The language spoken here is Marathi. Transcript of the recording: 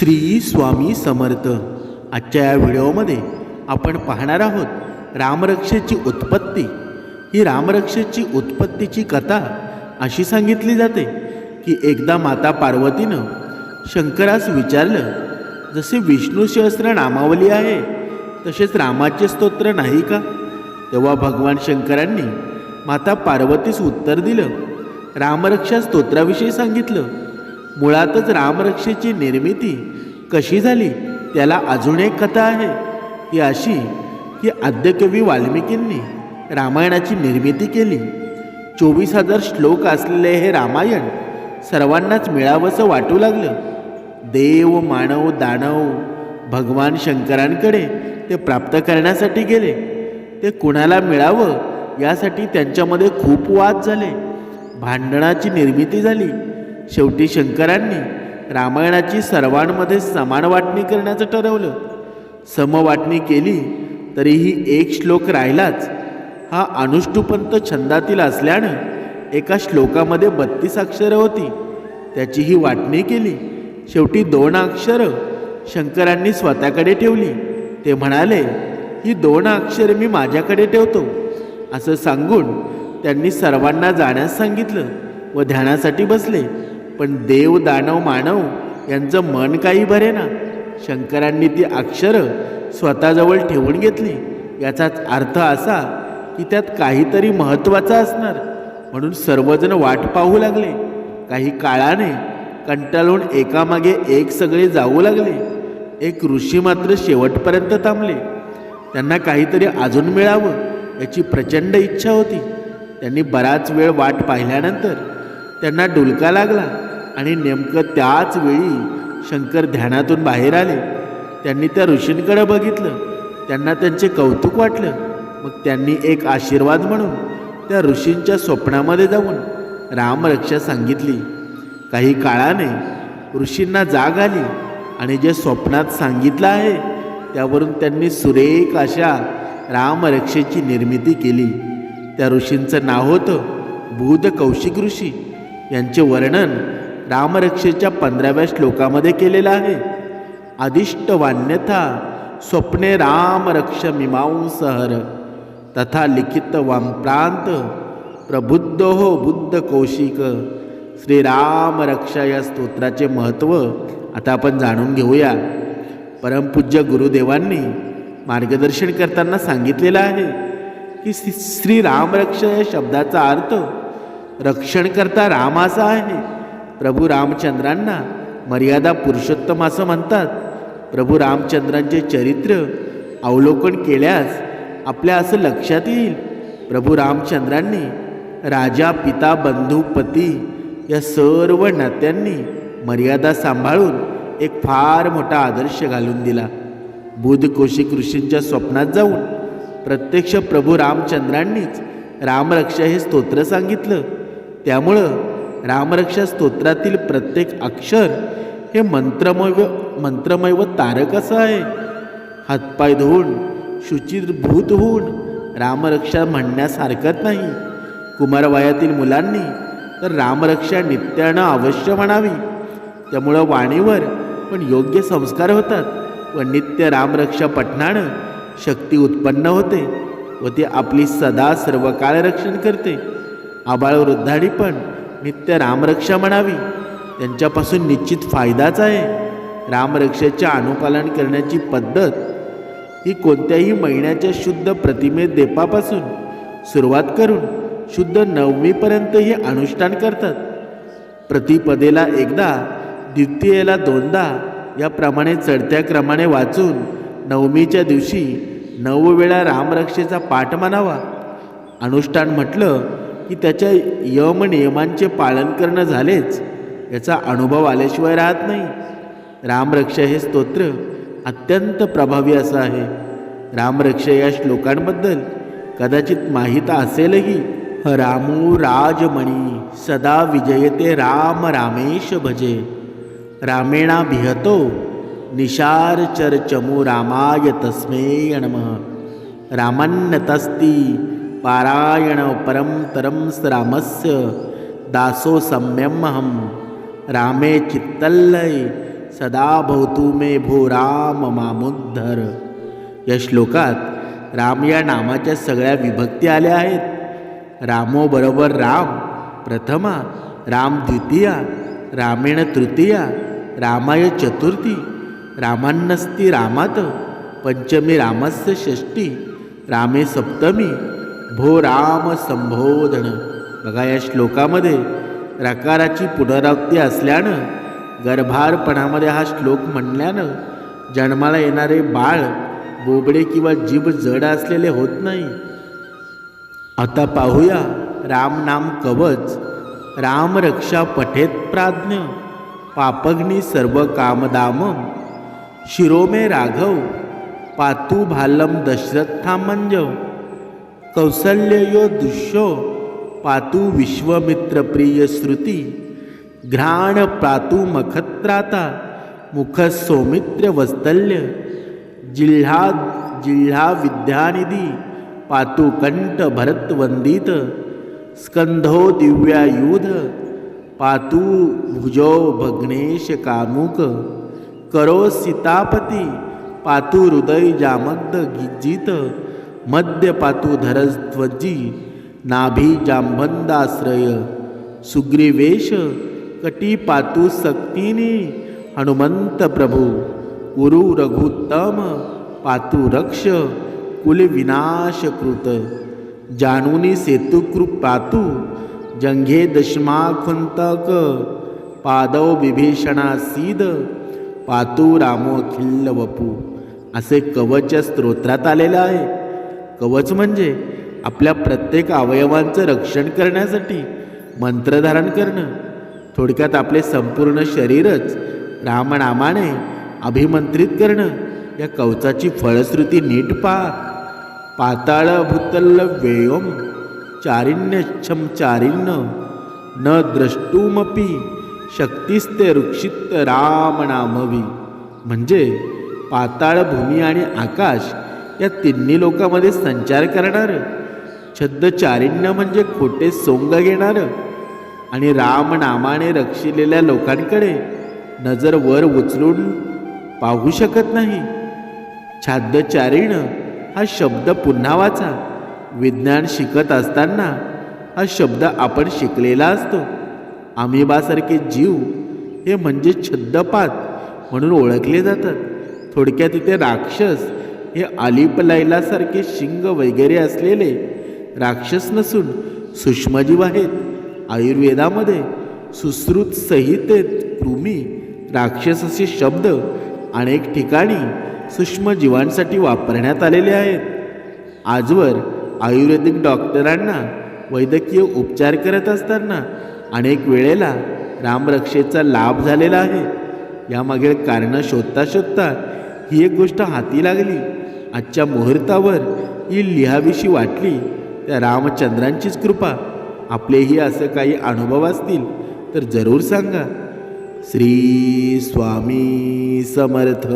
श्री स्वामी समर्थ. आजच्या या व्हिडिओमध्ये आपण पाहणार आहोत रामरक्षेची उत्पत्ती. ही रामरक्षेची उत्पत्तीची कथा अशी सांगितली जाते की एकदा माता पार्वतीनं शंकरास विचारलं जसे विष्णू सहस्त्र नामावली आहे तसेच रामाचे स्तोत्र नाही का? तेव्हा भगवान शंकरांनी माता पार्वतीस उत्तर दिलं. रामरक्षा स्तोत्राविषयी सांगितलं मुळातच रामरक्षेची निर्मिती कशी झाली त्याला अजून एक कथा आहे. ती अशी की आद्यकवी वाल्मिकींनी रामायणाची निर्मिती केली. चोवीस हजार श्लोक असलेले हे रामायण सर्वांनाच मिळावंसं वाटू लागलं. देव मानव दानव भगवान शंकरांकडे ते प्राप्त करण्यासाठी गेले. ते कुणाला मिळावं यासाठी त्यांच्यामध्ये खूप वाद झाले. भांडणाची निर्मिती झाली. शेवटी शंकरांनी रामायणाची सर्वांमध्ये समान वाटणी करण्याचं ठरवलं. समवाटणी केली तरीही एक श्लोक राहिलाच. हा अनुष्टुपंत छंदातील असल्यानं एका श्लोकामध्ये बत्तीस अक्षरं होती. त्याची ही वाटणी केली. शेवटी दोन अक्षरं शंकरांनी स्वतःकडे ठेवली. ते म्हणाले ही दोन अक्षरं मी माझ्याकडे ठेवतो. असं सांगून त्यांनी सर्वांना जाण्यास सांगितलं व ध्यानासाठी बसले. पण देव दानव मानव यांचं मन काही भरे ना. शंकरांनी ती अक्षरं स्वतःजवळ ठेवून घेतली. याचाच अर्थ असा की त्यात काहीतरी महत्त्वाचं असणार. म्हणून सर्वजण वाट पाहू लागले. काही काळाने कंटाळून एकामागे एक सगळे जाऊ लागले. एक ऋषी मात्र शेवटपर्यंत थांबले. त्यांना काहीतरी अजून मिळावं याची प्रचंड इच्छा होती. त्यांनी बराच वेळ वाट पाहिल्यानंतर त्यांना डुलका लागला. आणि नेमकं त्याच वेळी शंकर ध्यानातून बाहेर आले. त्यांनी त्या ऋषींकडे बघितलं. त्यांना त्यांचे कौतुक वाटलं. मग त्यांनी एक आशीर्वाद म्हणून त्या ऋषींच्या स्वप्नामध्ये जाऊन रामरक्षा सांगितली. काही काळाने ऋषींना जाग आली आणि जे स्वप्नात सांगितलं आहे त्यावरून त्यांनी सुरेख अशा रामरक्षेची निर्मिती केली. त्या ऋषींचं नाव होतं बुध कौशिक ऋषी. यांचे वर्णन रामरक्षेच्या पंधराव्या श्लोकामध्ये केलेलं आहे. अधिष्ट वान्यथा स्वप्ने रामरक्ष मीमांसहर तथा लिखित वामप्रांत प्रबुद्ध हो बुद्ध कौशिक श्रीरामरक्षा या स्तोत्राचे महत्त्व आता आपण जाणून घेऊया. परमपूज्य गुरुदेवांनी मार्गदर्शन करताना सांगितलेलं आहे की श्री श्रीरामरक्ष या शब्दाचा अर्थ रक्षण करता राम असा आहे. प्रभू रामचंद्रांना मर्यादा पुरुषोत्तम असं म्हणतात. प्रभू रामचंद्रांचे चरित्र अवलोकन केल्यास आपल्या असं लक्षात येईल. प्रभू रामचंद्रांनी राजा पिता बंधू पती या सर्व नात्यांनी मर्यादा सांभाळून एक फार मोठा आदर्श घालून दिला. बुधकोशिक ऋषींच्या स्वप्नात जाऊन प्रत्यक्ष प्रभू रामचंद्रांनीच रामरक्षा हे स्तोत्र सांगितलं. त्यामुळं रामरक्षा स्तोत्रातील प्रत्येक अक्षर हे मंत्रमय मंत्रमय व तारक असं आहे. हातपाय धुवून शुचिर्भूत होऊन रामरक्षा म्हणण्यास हरकत नाही. कुमारवयातील मुलांनी तर रामरक्षा नित्यानं अवश्य म्हणावी. त्यामुळं वाणीवर पण योग्य संस्कार होतात व नित्य रामरक्षा पठणानं शक्ती उत्पन्न होते व ती आपली सदा सर्व काळ रक्षण करते. आबाळ वृद्धाडी पण नित्य रामरक्षा म्हणावी. त्यांच्यापासून निश्चित फायदाच आहे. रामरक्षेचे अनुपालन करण्याची पद्धत ही कोणत्याही महिन्याच्या शुद्ध प्रतिमे देपापासून सुरुवात करून शुद्ध नवमीपर्यंत हे अनुष्ठान करतात. प्रतिपदेला एकदा द्वितीयेला दोनदा याप्रमाणे चढत्या क्रमाने वाचून नवमीच्या दिवशी नऊ वेळा रामरक्षेचा पाठ मानावा. अनुष्ठान म्हटलं की त्याच्या यम नियमांचे पालन करणं झालेच. याचा अनुभव आल्याशिवाय राहत नाही. रामरक्षा हे स्तोत्र अत्यंत प्रभावी असं आहे. रामरक्षा या श्लोकांबद्दल कदाचित माहीत असेलही. रामू राजमणी सदा विजयते राम रामेश भजे. रामेणा भिहतो निशार चरचमू रामाय तस्मै नमः. रामन्यतस्ति पारायण परम तरम रामस्य दासो सम्यमहम रामे चित्तल्लय। सदा भवतु मे भो राम मामोद्धर। या श्लोकात राम या नामाच्या सगळ्या विभक्ती आल्या आहेत। रामोबरोबर राम। प्रथमा राम द्वितीया रामेण तृतीया रामाय चतुर्थी रामान्नस्ती रामात। पंचमी रामस्य षष्टी रामे सप्तमी शंभो राम संबोधन बघा या श्लोकामध्ये रकाराची पुनरावृत्ती असल्यानं गर्भारपणामध्ये हा श्लोक म्हणल्यानं जन्माला येणारे बाळ बोबडे किंवा जीभ जड असलेले होत नाही. आता पाहूया राम नाम कवच राम रक्षा पठेत प्राज्ञ पापग्नी सर्व कामदाम शिरोमे राघव पातू भालम कौसल्ययो दुष्यो पातु विश्वमित्र प्रिय श्रुती घ्राण पातु मखत्राता मुख सौमित्र वस्तल्य जिल्हा जिल्हा विद्यानिधी पातु कंठ भरतवंदित स्कंधो दिव्यायुध पातू भुजो भग्नेश कामुक करो सीतापती पातु हृदय जामग्द गिजित मध्य पातू धरध्वजी नाभी जांबंदाश्रय सुग्रीवेश कटी पातू सक्तीने हनुमंत प्रभू उरु रघुत्तम पातू रक्ष कुलविनाशकृत जानुनी सेतुकृप पातू जंघे दशमाखुंतक पादव विभीषणा सीद पातू रामो खिल्ल वपू असे कवच स्तोत्रात आलेलं आहे। कवच म्हणजे आपल्या प्रत्येक अवयवांचं रक्षण करण्यासाठी मंत्रधारण करणं. थोडक्यात आपले संपूर्ण शरीरच रामनामाने अभिमंत्रित करणं. या कवचाची फळश्रुती नीट पहा. पाताळ भूतल वेयोम चारिण्यच्छम चारिण्य। न द्रष्टुमपी शक्तिस्ते रुक्षित रामनामवी. म्हणजे पाताळ भूमी आणि आकाश या तिन्ही लोकांमध्ये संचार करणारं. छद्दचारिण्य म्हणजे खोटे सोंग घेणारं. आणि राम नामाने रक्षिलेल्या लोकांकडे नजर वर उचलून पाहू शकत नाही. छाद्यचारिण हा शब्द पुन्हा वाचा. विज्ञान शिकत असताना हा शब्द आपण शिकलेला असतो. आमिबासारखे जीव हे म्हणजे छद्दपात म्हणून ओळखले जातात. थोडक्यात इथे राक्षस हे आलिपलायलासारखे शिंग वगैरे असलेले राक्षस नसून सूक्ष्मजीव आहेत. आयुर्वेदामध्ये सुश्रुत संहितेत कृमी राक्षस असे शब्द अनेक ठिकाणी सूक्ष्मजीवांसाठी वापरण्यात आलेले आहेत. आजवर आयुर्वेदिक डॉक्टरांना वैद्यकीय उपचार करत असताना अनेक वेळेला रामरक्षेचा लाभ झालेला आहे. यामागील कारणं शोधता शोधता ही एक गोष्ट हाती लागली. आजच्या मुहूर्तावर ही लिहावीशी वाटली त्या रामचंद्रांचीच कृपा. आपलेही असं काही अनुभव असतील तर जरूर सांगा. श्री स्वामी समर्थ.